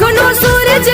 सुनो सूरज